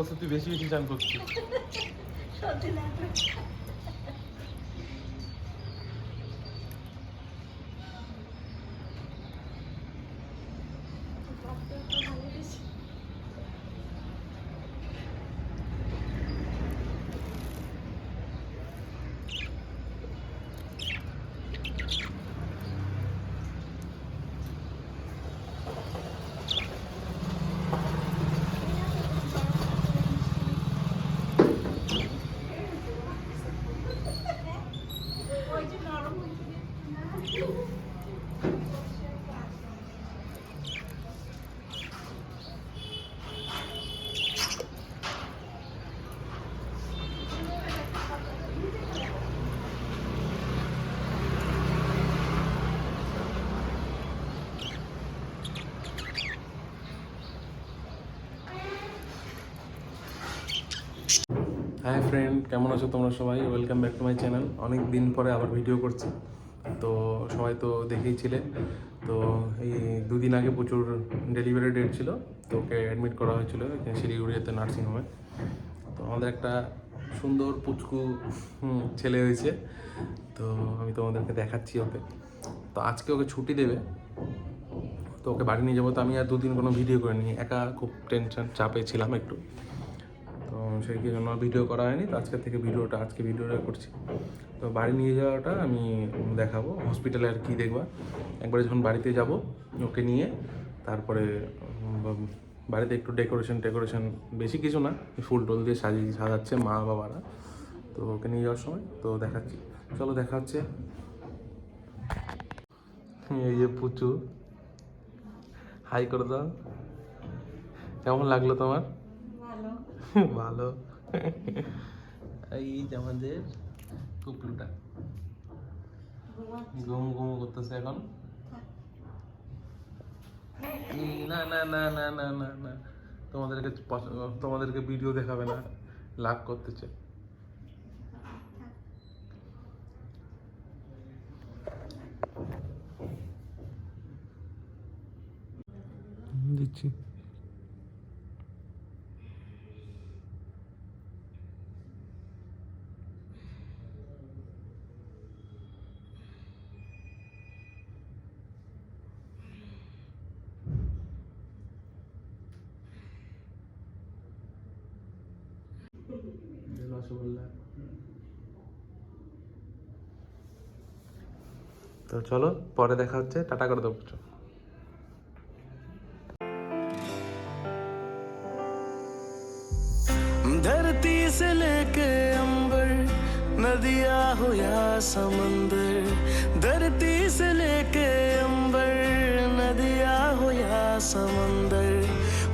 বলছে তুই বেশি বেশি চান করছিস। Thank না ওই যে নরম হয়েছে হাই ফ্রেন্ড কেমন আছো তোমরা সবাই? Welcome back to my channel অনেক দিন পরে আবার ভিডিও করছি। তো সবাই তো দেখেইছিলে। তো এই দুদিন আগে প্রচুর ডেলিভারি ডেট ছিল। তো ওকে অ্যাডমিট করা হয়েছিল শিলিগুড়িতে নার্সিংহোমে তো আমাদের একটা সুন্দর, পুচকু ছেলে হয়েছে। তো আমি তোমাদেরকে দেখাচ্ছি ওকে। তো আজকে ওকে ছুটি দেবে। তো ওকে বাড়ি নিয়ে যাব। তো আমি আর দুদিন কোনো ভিডিও করিনি। একা খুব টেনশন চাপে ছিলাম একটু। সেই জন্য ভিডিও করা হয়নি? তো আজকে থেকে ভিডিওটা, আজকে ভিডিওটা করছি। তো বাড়ি নিয়ে যাওয়াটা আমি দেখাবো হসপিটালে আর কি দেখবা। একবারে যখন বাড়িতে যাব, ওকে নিয়ে, তারপরে বাড়িতে একটু ডেকোরেশন টেকোরেশন বেশি কিছু না, ফুল টুল দিয়ে সাজিয়ে সাজাচ্ছে মা বাবারা। তো ওকে নিয়ে যাওয়ার সময়, তো দেখাচ্ছি। চলো দেখা হচ্ছে। এই যে পুচু। হাই করে দাও। কেমন লাগল তোমার? ভালো। এই যে আমাদের কুকুরটা। ঘুম ঘুম করতেছে এখন। না না না না না না না। তোমাদেরকে তোমাদেরকে ভিডিও দেখাবে না। লাভ করতেছে। দিচ্ছি। রসগোল্লা তো চলো পরে দেখা হচ্ছে টাটা করে দেবো धरती से लेके अंबर नदिया हो या समंदर धरती से लेके अंबर नदिया हो या समंदर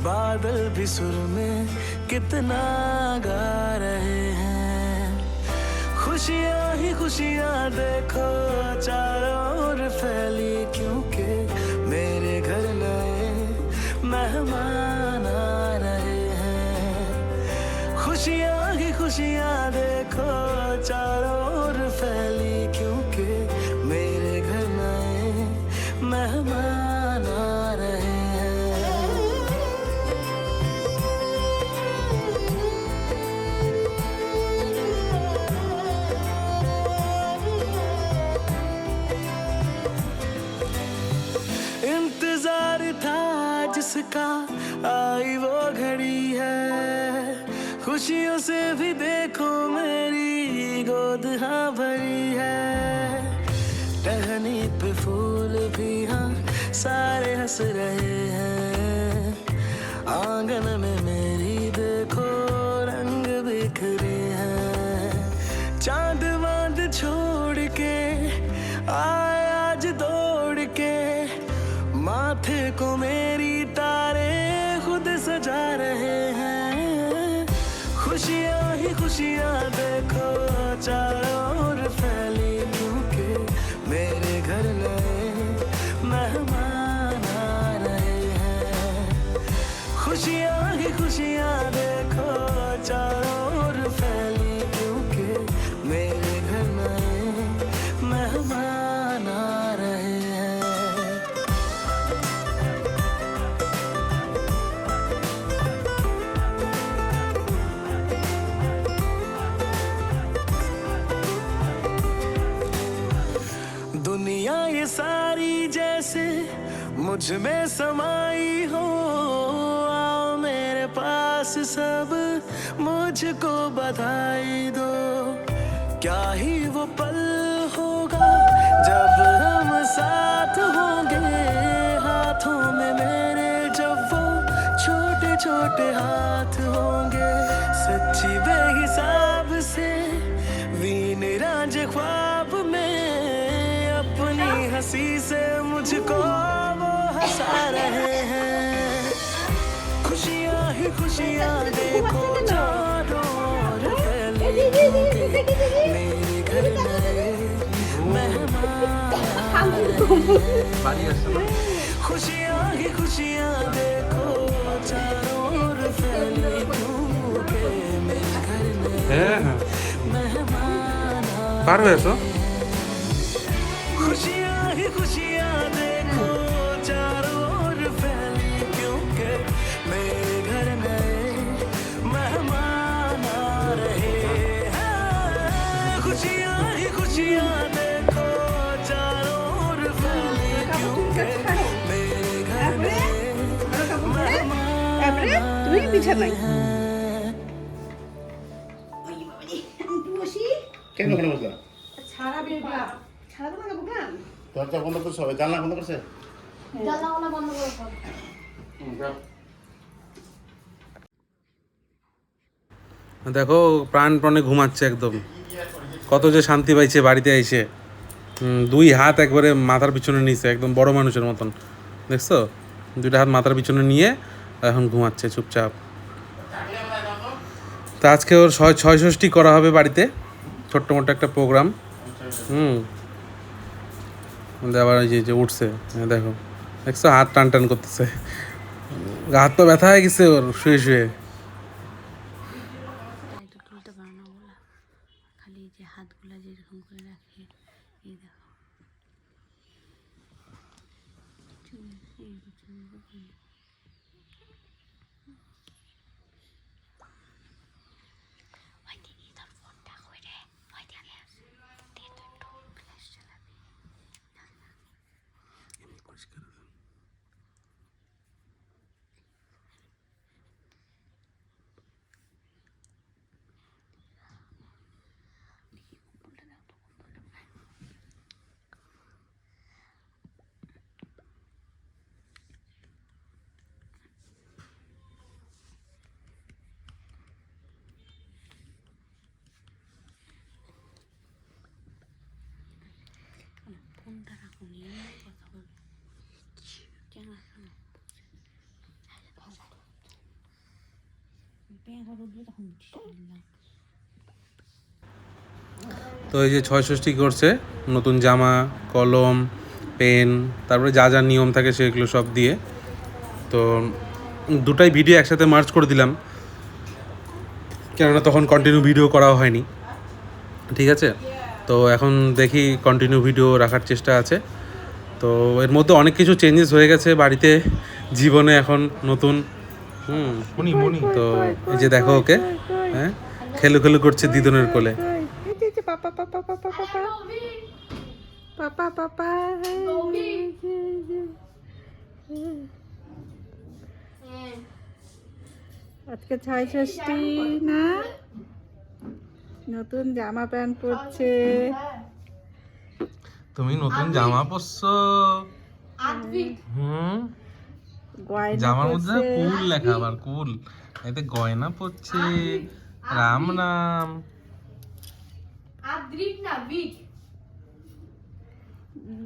बादल भी सुर में कितना गा रहे हैं। खुशियाँ ही खुशियाँ देखो, चारों ओर फैली क्योंकि मेरे घर नए मेहमान आ रहे हैं। खुशियाँ ही खुशियाँ देखो, चारों जिसका आई वो घड़ी है। खुशियों से भी देखो मेरी गोद हाँ भरी है। टहनी पे फूल भी हाँ सारे हंस रहे हैं। आँगन में मुझमें समाई हो। आओ मेरे पास सब मुझको बधाई दो। क्या ही वो पल होगा जब हम साथ होंगे? हाथों में मेरे जब वो छोटे छोटे हाथ होंगे। सच्ची बेहिसाब से वीन राज ख्वाब में अपनी हँसी से मुझको वो हंसा रहे हैं खुशियाँ ही खुशियाँ देखो चारों ओर फैली क्योंकि मेरे घर नए मेहमान आ रहे हैं। বাড়ি আসছে না खुशियाँ ही खुशियाँ देखो चारों ओर फैली क्योंकि मेरे घर में হ্যাঁ হ্যাঁ मेहमान आ পার তারপরে তুমি কি বিছানায় हैं আমি বসি কেন ওখানে বসলাম ছাড়া বেরবা ছাড়া দেবো না? বুকান দরজা বন্ধ করছে সবাই জানলা বন্ধ করছে? জানলা বন্ধ করে দেখো প্রাণপণে ঘুমাচ্ছে একদম। কত যে শান্তি পাইছে বাড়িতে এসে। হুম, দুই হাত একবারে মাথার পিছনে নিছে একদম বড় মানুষের মতন। দেখছ? দুইটা হাত মাথার পিছনে নিয়ে এখন ঘুমাচ্ছে, চুপচাপ। তা আজকে ওর ছয় ছয়ষষ্ঠী করা হবে বাড়িতে, ছোট্ট মোটো একটা প্রোগ্রাম হুম। আবার যে যে উঠছে এই দেখো। দেখছ, হাত টান টান করতেছে। হাত তো ব্যথা হয়ে গেছে ওর, শুয়ে শুয়ে। ফোনটা রাখো নিয়ে কথা বলব কেন রাখো পেঁয়াজ রোদ্রে তখন দিলাম তো এই যে ছয়ষষ্ঠী করছে, নতুন জামা, কলম, পেন, তারপরে যা যা নিয়ম থাকে সেগুলো সব দিয়ে। তো দুটাই ভিডিও একসাথে মার্চ করে দিলাম, কেননা তখন কন্টিনিউ ভিডিও করা হয়নি। ঠিক আছে? তো এখন দেখি কন্টিনিউ ভিডিও রাখার চেষ্টা আছে। তো এর মধ্যে অনেক কিছু চেঞ্জেস হয়ে গেছে বাড়িতে, জীবনে এখন নতুন। হুম। মনি মনি তো এই যে দেখো ওকে হ্যাঁ? খেলু খেলু করছে দিদনের কোলে। পাপা পাপা পাপা পাপা পাপা। পাপা আজকে ছয় ষষ্ঠী না? নতুন জামা প্যান্ট পরছে। তুমি নতুন জামা পরছো। হুম। জামার মধ্যে কুল লেখা আবার কুল। এতে গয়না পরছে রাম নাম।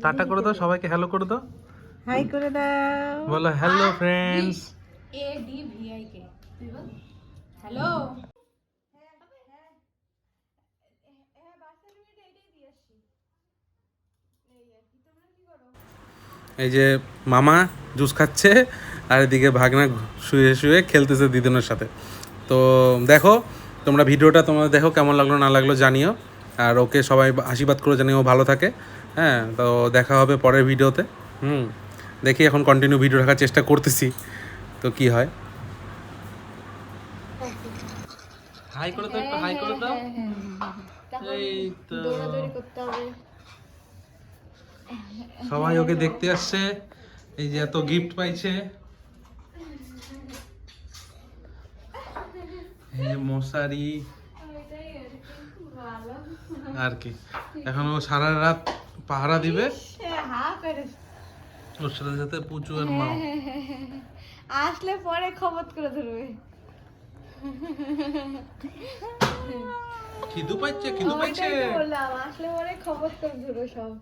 টাটা করে দাও সবাইকে হ্যালো করে দাও। হাই করে দাও। বলো হ্যালো ফ্রেন্ডস এই যে মামা জুস খাচ্ছে আর এদিকে ভাগনা শুয়ে শুয়ে খেলতেছে দিদনের সাথে। তো দেখো তোমরা ভিডিওটা তোমরা দেখো কেমন লাগল না লাগল জানিও। আর ওকে সবাই আশীর্বাদ করে জানিও ও ভালো থাকে। হ্যাঁ তো দেখা হবে পরের ভিডিওতে। হুম দেখি এখন কন্টিনিউ ভিডিও রাখার চেষ্টা করতেছি তো কি হয়। হাই করে দাও একটু হাই করে দাও। এই তো। সবাই ওকে দেখতে আসছে। এই যে এত গিফট পাইছে। মশারি। আর কি? এখন ও সারা রাত পাহারা দিবে? ওর সাথে সাথে পুচু আর মা। আসলে পরে খবর করে ধরবে। খিদু পাইছে খিদু পাইছে। বললাম আসলে পরে খবর করে ধরবে সব।